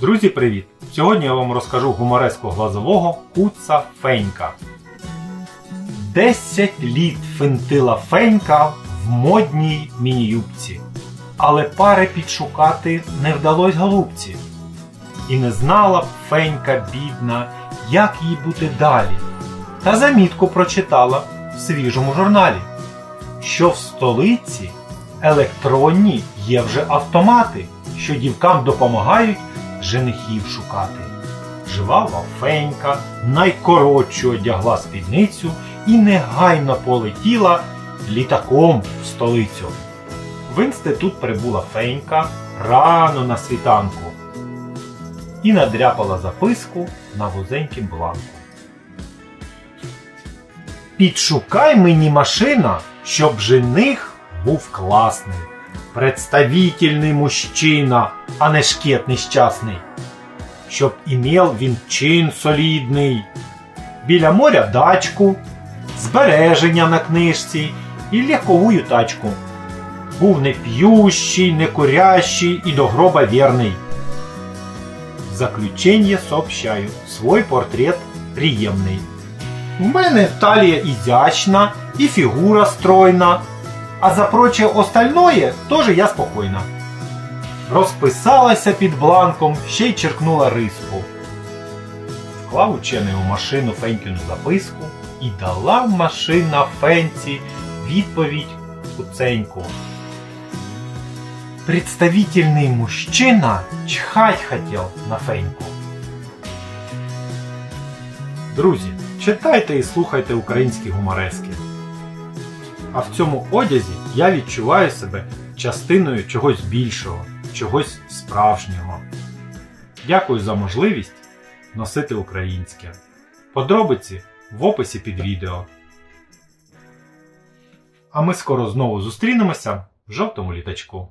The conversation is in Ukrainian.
Друзі, привіт! Сьогодні я вам розкажу гумореску глазового Куца Фенька. 10 літ фентила Фенька в модній міні-юбці. Але пари підшукати не вдалось голубці. І не знала б Фенька бідна, як їй бути далі. Та замітку прочитала в свіжому журналі, що в столиці електронні є вже автомати, що дівкам допомагають женихів шукати. Жвава Фенька найкоротшу одягла спідницю і негайно полетіла літаком в столицю. В інститут прибула Фенька рано на світанку і надряпала записку на вузенькім бланку. Підшукай мені машина, щоб жених був класний, представительний мужчина, а не шкет нещасний. Щоб імел він чин солідний, біля моря дачку, збереження на книжці і легковую тачку. Був не п'ющий, не курящий і до гроба вірний. В заключение сообщаю, свой портрет приємний. В мене талія ізящна і фігура стройна, а за проче остальное тоже я спокійна. Розписалася під бланком, ще й черкнула риску. Вклав учений у машину Фенькіну записку і дала машина Фенці відповідь куценьку. Представительный мужчина чхать хотел на Феньку. Друзі, читайте і слухайте українські гуморески. А в цьому одязі я відчуваю себе частиною чогось більшого, чогось справжнього. Дякую за можливість носити українське. Подробиці в описі під відео. А ми скоро знову зустрінемося в жовтому літачку.